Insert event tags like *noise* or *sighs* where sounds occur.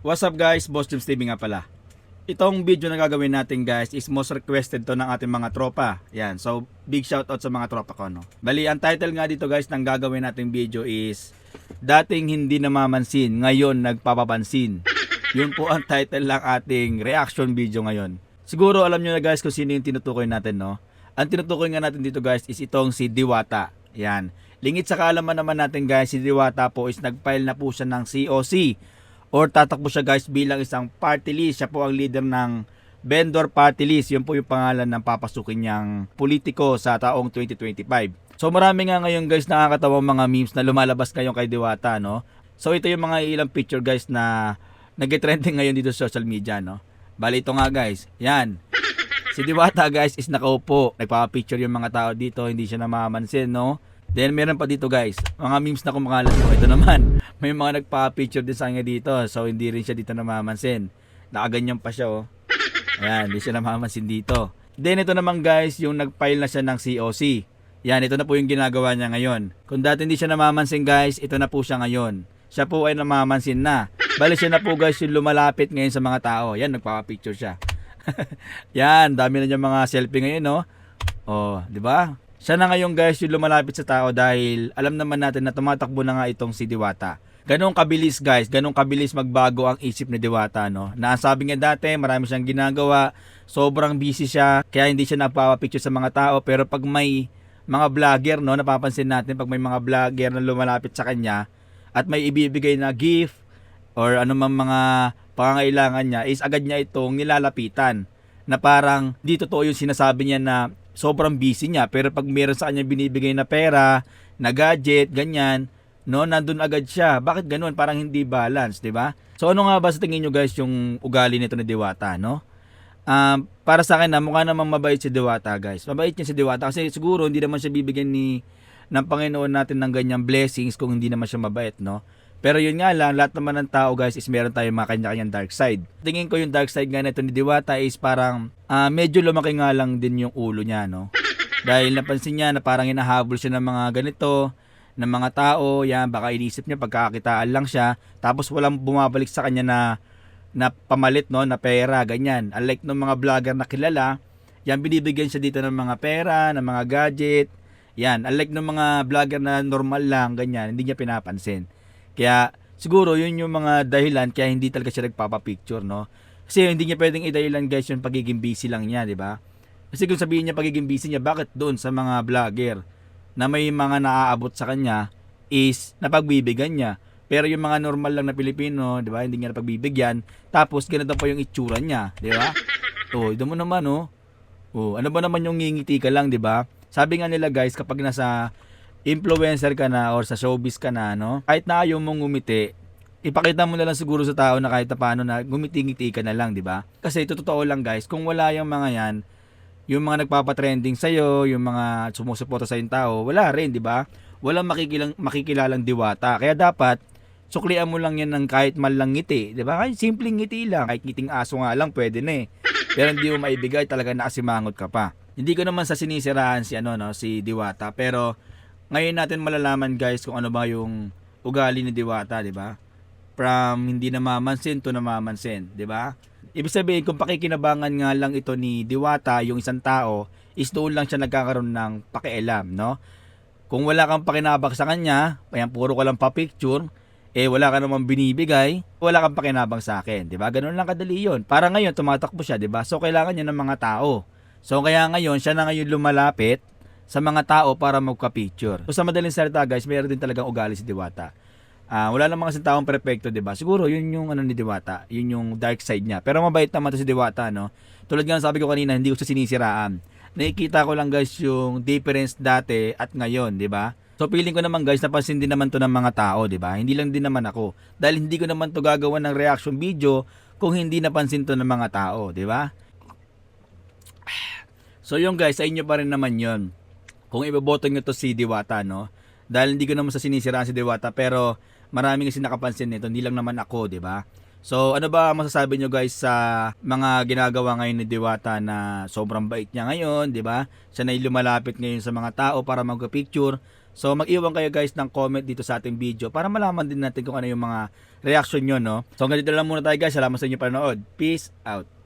What's up guys? Boss James TV nga pala. Itong video na gagawin natin guys is most requested to ng ating mga tropa. Yan. So, big shout out sa mga tropa ko, no? Bali, ang title nga dito guys ng gagawin nating video is Dating hindi namamansin, ngayon nagpapapansin. Yun po ang title ng ating reaction video ngayon. Siguro alam nyo na guys kung sino yung tinutukoy natin, no? Ang tinutukoy nga natin dito guys is itong si Diwata. Yan. Lingit sa kaalaman naman natin guys, si Diwata po is nag-file na po siya ng COC or tatakbo siya guys bilang isang party list. Siya po ang leader ng vendor party list. Yun po yung pangalan ng papasukin niyang politiko sa taong 2025. So marami nga ngayon guys nakakatawang mga memes na lumalabas ngayon kay Diwata, no? So ito yung mga ilang picture guys na nag-trending ngayon dito sa social media, no? Bali ito nga guys, yan. Si Diwata guys is nakaupo. Nagpapapicture yung mga tao dito, hindi siya namamansin, no? Then meron pa dito guys, mga memes na kumakalat ko. Ito naman, *laughs* may mga nagpa-picture din sa kanya dito. So hindi rin siya dito namamansin. Nakaganyan pa siya oh. Ayan, hindi siya namamansin dito. Then ito naman guys, yung nag-file na siya ng COC. Yan, ito na po yung ginagawa niya ngayon. Kung dati hindi siya namamansin guys, ito na po siya ngayon. Siya po ay namamansin na. Bali siya na po guys yung lumalapit ngayon sa mga tao. Yan, nagpapapicture siya. *laughs* Yan, dami na niya mga selfie ngayon, no? Oh, di ba? Siya na ngayon guys yung lumalapit sa tao dahil alam naman natin na tumatakbo na nga itong si Diwata. Ganong kabilis guys, ganong kabilis magbago ang isip ni Diwata no. Na ang sabi niya dati, marami siyang ginagawa, sobrang busy siya, kaya hindi siya nagpapapicture sa mga tao pero pag may mga vlogger no, napapansin natin pag may mga vlogger na lumalapit sa kanya at may ibibigay na gift or anumang mga pangangailangan niya is agad niya itong nilalapitan na parang di totoo yung sinasabi niya na sobrang busy niya pero pag meron sa kanya binibigay na pera, na gadget, ganyan, no, nandun agad siya. Bakit ganun? Parang hindi balance, 'di ba? So ano nga ba sa tingin niyo guys yung ugali nito ni Diwata, no? Um, para sa akin na mukha namang mabait si Diwata, guys. Mabait niya si Diwata kasi siguro hindi naman siya bibigyan ni ng Panginoon natin ng ganyang blessings kung hindi naman siya mabait, no? Pero yun nga lang, lahat naman ng tao guys is meron tayong mga kanya-kanyang dark side. Tingin ko yung dark side nga nito ni Diwata is parang ah, medyo lumaki nga lang din yung ulo niya, no? *laughs* Dahil napansin niya na parang hinahabol siya ng mga ganito, ng mga tao, yan, baka inisip niya pagkakakitaan lang siya, tapos walang bumabalik sa kanya na na pamalit, no, na pera, ganyan. Unlike ng mga vlogger na kilala, yan, binibigyan siya dito ng mga pera, ng mga gadget, yan. Unlike ng mga vlogger na normal lang, ganyan, hindi niya pinapansin. Kaya siguro yun yung mga dahilan kaya hindi talaga siya nagpapapicture, no? Kasi hindi niya pwedeng i-dahilan guys yung pagiging busy lang niya, di ba? Kasi kung sabihin niya pagiging busy niya, bakit doon sa mga vlogger na may mga naaabot sa kanya is napagbibigyan niya. Pero yung mga normal lang na Pilipino, di ba, hindi niya napagbibigyan. Tapos ganito pa yung itsura niya, di ba? Oh, ito mo naman, oh. Oh, ano ba naman yung ngingiti ka lang, di ba? Sabi nga nila guys, kapag nasa influencer ka na or sa showbiz ka na, no? Kahit na ayaw mong ngumiti, ipakita mo na lang siguro sa tao na kahit na paano na ngumiti-ngiti ka na lang, di ba? Kasi ito totoo lang guys, kung wala yung mga yan, yung mga nagpapatrending sa'yo, yung mga sumusuporta sa yung tao, wala rin, di ba? Walang makikilang, makikilalang diwata. Kaya dapat, suklian mo lang yan ng kahit man ngiti, di ba? Kahit simpleng ngiti lang, kahit ngiting aso nga lang, pwede na eh. Pero hindi mo maibigay, talaga nakasimangot ka pa. Hindi ko naman sa sinisiraan si ano no, si Diwata, pero ngayon natin malalaman guys kung ano ba yung ugali ni Diwata, di ba? From hindi namamansin to namamansin, di ba? Ibig sabihin, kung pakikinabangan nga lang ito ni Diwata, yung isang tao, is doon lang siya nagkakaroon ng pakialam, no? Kung wala kang pakinabang sa kanya, ayan, puro ka lang pa-picture, eh wala ka namang binibigay, wala kang pakinabang sa akin, 'di ba? Ganun lang kadali 'yon. Para ngayon tumatakbo siya, 'di ba? So kailangan niya ng mga tao. So kaya ngayon siya na ngayon lumalapit sa mga tao para magka-picture. So sa madaling salita, guys, mayroon din talagang ugali si Diwata. Ah, wala namang kasi taong perpekto, 'di ba? Siguro 'yun yung ano ni Diwata, 'yun yung dark side niya. Pero mabait naman to si Diwata, no? Tulad nga ng sabi ko kanina, hindi ko siya sinisiraan. Nakikita ko lang guys yung difference dati at ngayon, 'di ba? So feeling ko naman guys, napansin din naman to ng mga tao, 'di ba? Hindi lang din naman ako. Dahil hindi ko naman to gagawa ng reaction video kung hindi napansin to ng mga tao, 'di ba? *sighs* So yung guys, sa inyo pa rin naman 'yon. Kung iboboto nyo to si Diwata, no? Dahil hindi ko naman sa sinisiraan si Diwata, pero marami kasi nakapansin nito, hindi lang naman ako, 'di ba? So, ano ba masasabi nyo guys sa mga ginagawa ngayon ni Diwata na sobrang bait niya ngayon, di ba? Siya na lumalapit ngayon sa mga tao para magpa-picture. So mag-iwan kayo guys ng comment dito sa ating video para malaman din natin kung ano yung mga reaction nyo no. So hanggang dito lang muna tayo guys. Salamat sa inyo panonood. Peace out.